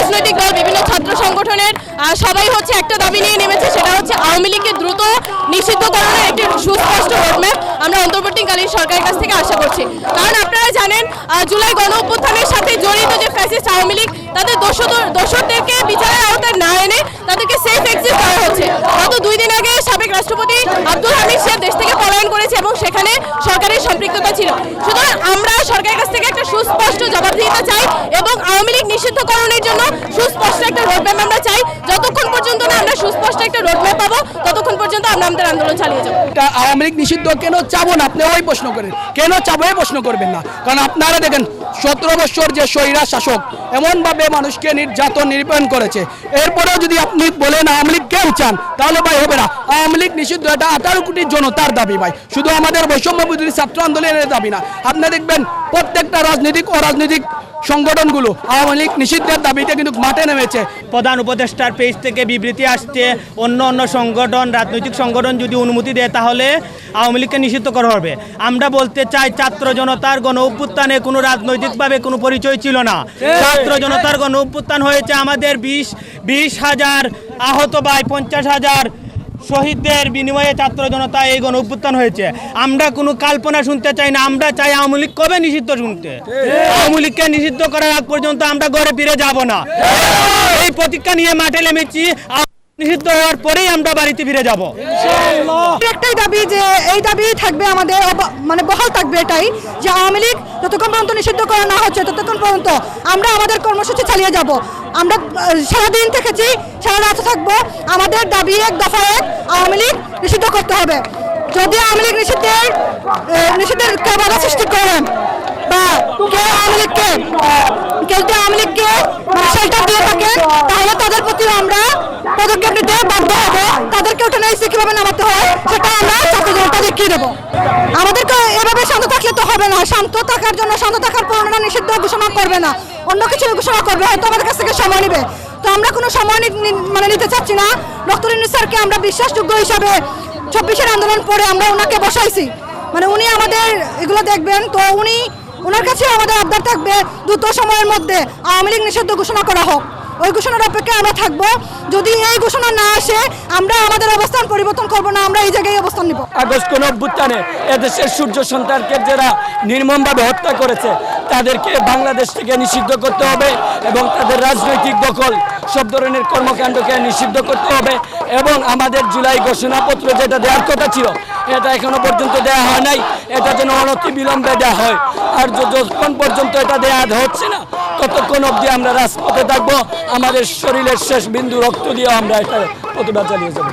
রাজনৈতিক দল, বিভিন্ন ছাত্র সংগঠনের সবাই হচ্ছে একটা দাবি নিয়ে নেমেছে, সেটা হচ্ছে আওয়ামী লীগের দ্রুত নিষিদ্ধ করানোর একটি সুস্পষ্ট রোডম্যাপ আমরা অন্তর্বর্তীকালীন সরকারের কাছ থেকে আশা করছি। কারণ আপনারা জানেন জুলাই গণ অভ্যুত্থানের সাথে জড়িত যে ফ্যাসিস্ট আওয়ামী লীগ, তাদের দোষদেরকে বিচারের আওতায় না এনে তাদেরকে সেফ সম্পৃক্ততা ছিল। সুতরাং আমরা সরকারের কাছ থেকে একটা সুস্পষ্ট জবাবদিহিতা চাই এবং আওয়ামী লীগ নিষিদ্ধকরণের জন্য সুস্পষ্ট একটা রোডম্যাপ আমরা চাই। যতক্ষণ পর্যন্ত না আমরা সুস্পষ্ট একটা রোডম্যাপ পাবো, ততক্ষণ পর্যন্ত আমরা আমাদের আন্দোলন চালিয়ে যাব। এটা আওয়ামী লীগ নিষিদ্ধ কেন চাবো না? আপনি ওই প্রশ্ন করেন। কেন চাবো এই প্রশ্ন করবেন না? কারণ আপনারা দেখেন, সতেরো বছর যে স্বৈরা শাসক, এমনভাবে মানুষকে নির্যাতন নির্যাতন করেছে। এরপরেও যদি আপনি বলেন আওয়ামী লীগ কেউ চান, তাহলে ভাই হবে না। আওয়ামী লীগ নিষিদ্ধ এটা আঠারো কোটি জনতার দাবি ভাই। শুধু আমাদের বৈষম্য বিরোধী ছাত্র আন্দোলনের দাবি না। আপনি দেখবেন প্রত্যেকটা রাজনৈতিক ও রাজনৈতিক সংগঠনগুলো আওয়ামী লীগ নিষিদ্ধের দাবিতে কিন্তু মাঠে নেমেছে। প্রধান উপদেষ্টার পেজ থেকে বিবৃতি আসছে অন্য অন্য সংগঠন রাজনৈতিক সংগঠন যদি অনুমতি দেয় তাহলে আওয়ামী লীগকে নিষিদ্ধ করা হবে। আমরা বলতে চাই ছাত্র জনতার গণ অভ্যুত্থানে কোনো রাজনৈতিকভাবে কোনো পরিচয় ছিল না। ছাত্র জনতার গণ অভ্যুত্থান হয়েছে আমাদের বিশ বিশ হাজার আহত বাই পঞ্চাশ হাজার শহীদদের বিনিময়ে ছাত্র জনতা এই গণ অভ্যুত্থান হয়েছে। আমরা কোনো কল্পনা শুনতে চাই না আমরা চাই আওয়ামী লীগ কবে নিষিদ্ধ শুনতে? আওয়ামী লীগকে নিষিদ্ধ করার আগ পর্যন্ত আমরা ঘরে ফিরে যাব না। এই প্রতীক্ষা নিয়ে মাঠে নেমেছি নিষিদ্ধ হওয়ার পরেই আমরা বাড়িতে ফিরে যাব। একটাই দাবি যে এই দাবি থাকবে আমাদের মানে বহাল থাকবে এটাই যে আওয়ামী লীগ যতক্ষণ পর্যন্ত নিষিদ্ধ করা না হচ্ছে ততক্ষণ পর্যন্ত আমরা আমাদের কর্মসূচি চালিয়ে যাব। আমরা সারাদিন থেকেছি, সারা রাত থাকব। আমাদের দাবি এক দফা এক আওয়ামী লীগ নিষিদ্ধ করতে হবে। যদি আওয়ামী লীগ নিষিদ্ধের নিষিদ্ধের বাধা সৃষ্টি করেন বা কেউ আওয়ামী লীগকে, কেউ যদি আওয়ামী লীগকে মানে শেল্টার দিয়ে থাকেন তাহলে তাদের প্রতি আমরা পদক্ষেপ নিতে বাধ্য হব তাদেরকে ওটা নিয়ে কীভাবে নামাতে হয়, সেটা আমরা ছাত্র জনতা দেখিয়ে দেবো। আমাদেরকে এভাবে শান্ত থাকলে তো হবে না। শান্ত থাকার জন্য, শান্ত থাকার পূর্ণ নিষিদ্ধ ঘোষণা করবে না। অন্য কিছু ঘোষণা করবে, হয়তো আমাদের কাছ থেকে সময় নেবে। তো আমরা কোনো সময় মানে নিতে চাচ্ছি না। ডক্টর স্যারকে আমরা বিশ্বাসযোগ্য হিসাবে চব্বিশের আন্দোলন পরে আমরা ওনাকে বসাইছি। মানে উনি আমাদের এগুলো দেখবেন, তো উনি ওনার কাছে আমাদের আবদার থাকবে দ্রুত সময়ের মধ্যে আওয়ামী লীগ নিষিদ্ধ ঘোষণা করা হোক। ওই ঘোষণার অপেক্ষায় আমরা থাকব। যদি এই ঘোষণা না আসে, আমরা আমাদের অবস্থান পরিবর্তন করব না, আমরা এই জায়গায় অবস্থান নিব। আগস্ট কোন অভ্যুত্থানে এদেশের সূর্য সন্তানকে যারা নির্মমভাবে হত্যা করেছে, তাদেরকে বাংলাদেশ থেকে নিষিদ্ধ করতে হবে এবং তাদের রাজনৈতিক দখল সব ধরনের কর্মকাণ্ডকে নিষিদ্ধ করতে হবে এবং আমাদের জুলাই ঘোষণাপত্র যেটা দেওয়ার কথা ছিল, এটা এখনও পর্যন্ত দেওয়া হয় নাই। এটা যেন বিলম্বে দেওয়া হয়। আর যতক্ষণ পর্যন্ত এটা দেওয়া হচ্ছে না, ততক্ষণ অবধি আমরা রাজপথে থাকব। আমাদের শরীরের শেষ বিন্দু রক্ত দিয়ে আমরা এটা প্রতিবাদ চালিয়ে যাব।